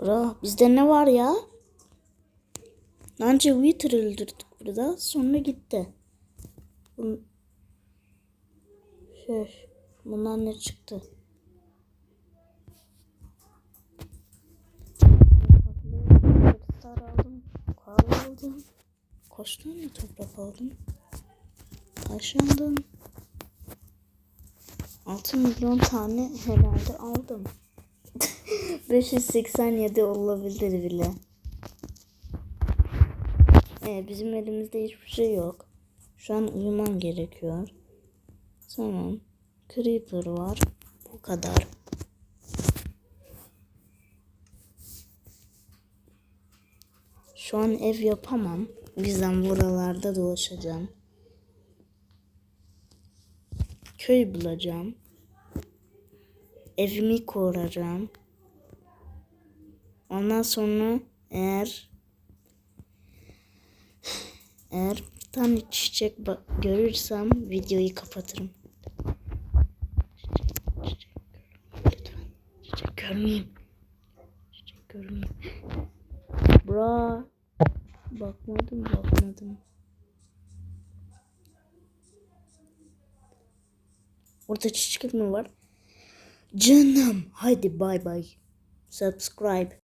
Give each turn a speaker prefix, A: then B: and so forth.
A: Bro bizde ne var ya? Önce Wither öldürdük burada. Sonra gitti. Bun... Şey, bundan ne çıktı? Kırklar aldım. Kar aldım. Kaç tane toprak aldım? Taşındım. 6 milyon tane herhalde aldım. 587 olabilir bile. Ee, bizim elimizde hiçbir şey yok. Şu an uyumam gerekiyor. Tamam. Creeper var. Bu kadar. Şu an ev yapamam. O yüzden buralarda dolaşacağım. Köy bulacağım. Evimi kuracağım. Ondan sonra eğer eğer bir tane çiçek görürsem videoyu kapatırım. Çiçek görmeyeyim. Çiçek görmeyeyim. Bra. Bakmadım bakmadım. Orada çiçek mi var? Canım. Haydi bay bay. Subscribe.